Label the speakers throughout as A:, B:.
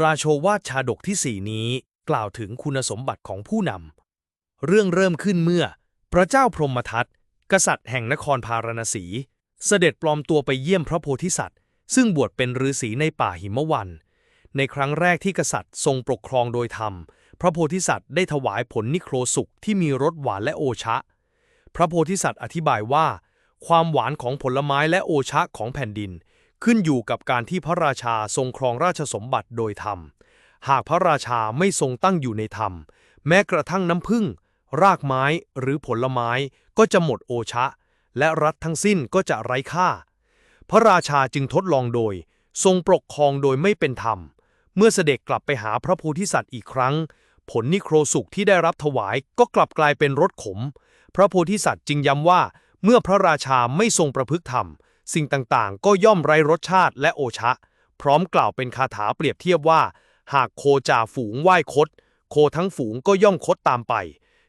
A: ราโชวาทชาดกที่สี่นี้กล่าวถึงคุณสมบัติของผู้นำ เรื่องเริ่มขึ้นเมื่อ พระเจ้าพรหมทัตกษัตริย์แห่งนครพาราณสี เสด็จปลอมตัวไปเยี่ยมพระโพธิสัตว์ ซึ่งบวชเป็นฤาษีในป่าหิมวัน ในครั้งแรกที่กษัตริย์ทรงปกครองโดยธรรม พระโพธิสัตว์ได้ถวายผลนิโครสุกที่มีรสหวานและโอชะ พระโพธิสัตว์อธิบายว่า ความหวานของผลไม้และโอชะของแผ่นดิน ขึ้นอยู่กับการที่พระราชาทรงครองราชสมบัติโดยธรรม หากพระราชาไม่ทรงตั้งอยู่ในธรรม แม้กระทั่งน้ำผึ้งรากไม้หรือผลไม้ก็จะหมดโอชะ และรัฐทั้งสิ้นก็จะไร้ค่า พระราชาจึงทดลองโดย ทรงปกครองโดยไม่เป็นธรรม เมื่อเสด็จกลับไปหาพระโพธิสัตว์อีกครั้ง ผลนิโครสุกที่ได้รับถวายก็กลับกลายเป็นรสขม พระโพธิสัตว์จึงย้ำว่า เมื่อพระราชาไม่ทรงประพฤติธรรม สิ่งต่างๆ ก็ย่อมไร้รสชาติและโอชะ พร้อมกล่าวเป็นคาถาเปรียบเทียบว่า หากโคจ่าฝูงไหว้คด โคทั้งฝูงก็ย่อมคดตามไป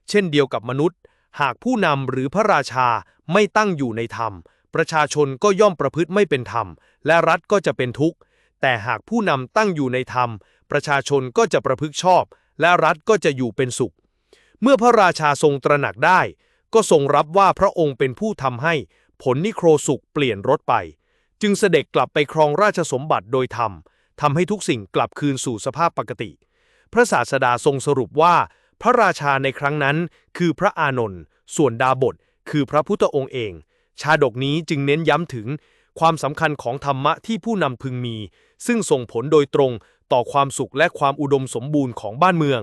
A: เช่นเดียวกับมนุษย์ หากผู้นำหรือพระราชาไม่ตั้งอยู่ในธรรม ประชาชนก็ย่อมประพฤติไม่เป็นธรรม และรัฐก็จะเป็นทุกข์ แต่หากผู้นำตั้งอยู่ในธรรม ประชาชนก็จะประพฤติชอบ และรัฐก็จะอยู่เป็นสุข เมื่อพระราชาทรงตระหนักได้ ก็ทรงรับว่าพระองค์เป็นผู้ทำให้ ผลนิโครสุกเปลี่ยนรสไป จึงเสด็จกลับไปครองราชสมบัติโดยธรรมทำให้ทุกสิ่งกลับคืนสู่สภาพปกติ พระศาสดาทรงสรุปว่า พระราชาในครั้งนั้น คือพระอานนท์ส่วนดาบท คือพระพุทธองค์เอง ชาดกนี้จึงเน้นย้ำถึงความสำคัญของธรรมะที่ผู้นำพึงมี ซึ่งส่งผลโดยตรงต่อความสุขและความอุดมสมบูรณ์ของบ้านเมือง